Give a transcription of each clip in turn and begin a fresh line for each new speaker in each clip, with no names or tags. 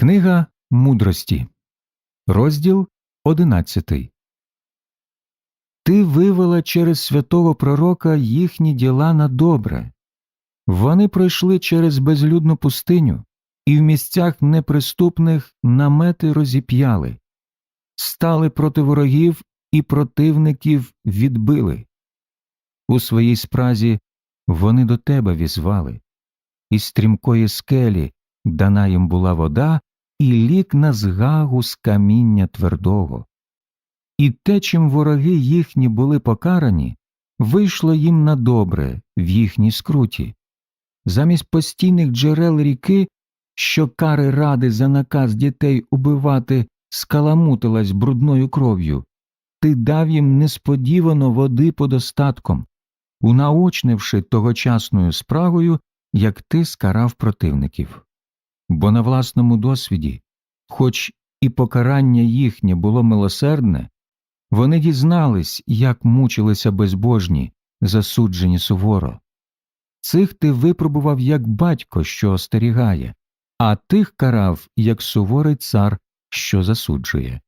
Книга мудрості, розділ одинадцятий. Ти вивела через святого пророка їхні діла на добре. Вони пройшли через безлюдну пустиню і в місцях неприступних намети розіп'яли, стали проти ворогів і противників відбили. У своїй спразі вони до тебе візвали, із стрімкої скелі дана їм була вода і лік на згагу з каміння твердого. І те, чим вороги їхні були покарані, вийшло їм на добре в їхній скруті. Замість постійних джерел ріки, що кари ради за наказ дітей убивати скаламутилась брудною кров'ю, ти дав їм несподівано води подостатком, унаочнивши тогочасною справою, як ти скарав противників. Бо на власному досвіді, хоч і покарання їхнє було милосердне, вони дізнались, як мучилися безбожні, засуджені суворо. Цих ти випробував як батько, що остерігає, а тих карав, як суворий цар, що засуджує.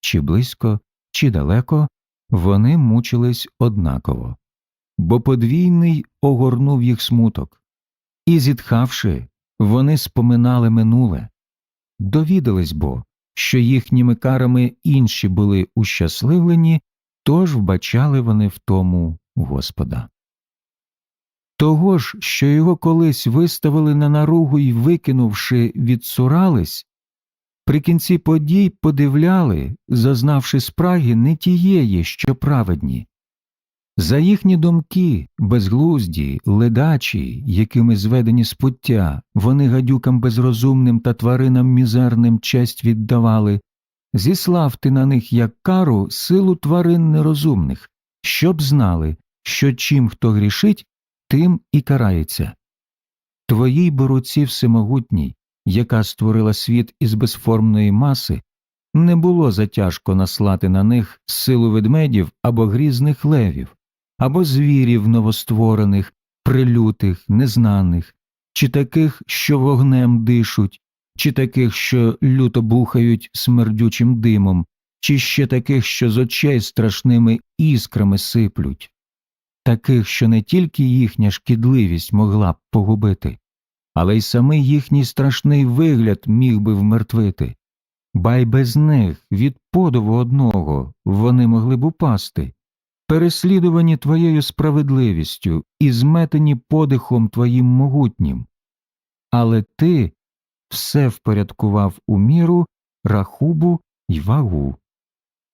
Чи близько, чи далеко вони мучились однаково, бо подвійний огорнув їх смуток, і, зітхавши, вони споминали минуле, довідались бо, що їхніми карами інші були ущасливлені, тож вбачали вони в тому Господа. Того ж, що його колись виставили на наругу і викинувши, відсурались, при кінці подій подивляли, зазнавши спраги не тієї, що праведні, за їхні думки, безглузді, ледачі, якими зведені з пуття, вони гадюкам безрозумним та тваринам мізерним честь віддавали, зіслав ти на них як кару силу тварин нерозумних, щоб знали, що чим хто грішить, тим і карається. Твоїй бо руці всемогутній, яка створила світ із безформної маси, не було затяжко наслати на них силу ведмедів або грізних левів або звірів новостворених, прилютих, незнаних, чи таких, що вогнем дишуть, чи таких, що люто бухають смердючим димом, чи ще таких, що з очей страшними іскрами сиплють, таких, що не тільки їхня шкідливість могла б погубити, але й самий їхній страшний вигляд міг би вмертвити, ба й без них від подову одного вони могли б упасти переслідувані твоєю справедливістю і зметені подихом твоїм могутнім, але ти все впорядкував у міру, рахубу й вагу,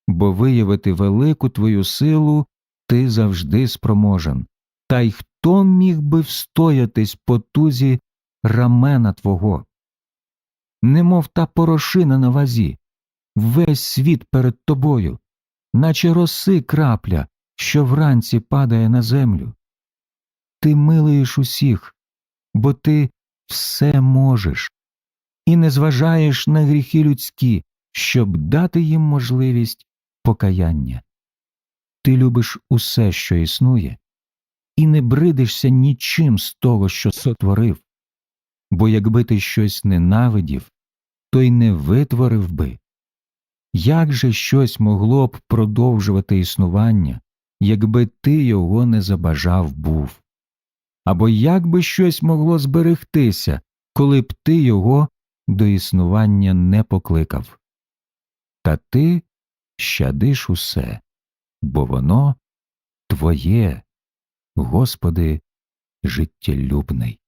бо виявити велику твою силу ти завжди спроможен, та й хто міг би встоятись по тузі рамена твого? Немов та порошина на вазі, весь світ перед тобою, наче роси крапля, що вранці падає на землю. Ти милуєш усіх, бо ти все можеш, і не зважаєш на гріхи людські, щоб дати їм можливість покаяння. Ти любиш усе, що існує, і не бридишся нічим з того, що сотворив, бо якби ти щось ненавидів, то й не витворив би. Як же щось могло б продовжувати існування, якби ти його не забажав був, або як би щось могло зберегтися, коли б ти його до існування не покликав. Та ти щадиш усе, бо воно твоє, Господи, життєлюбний.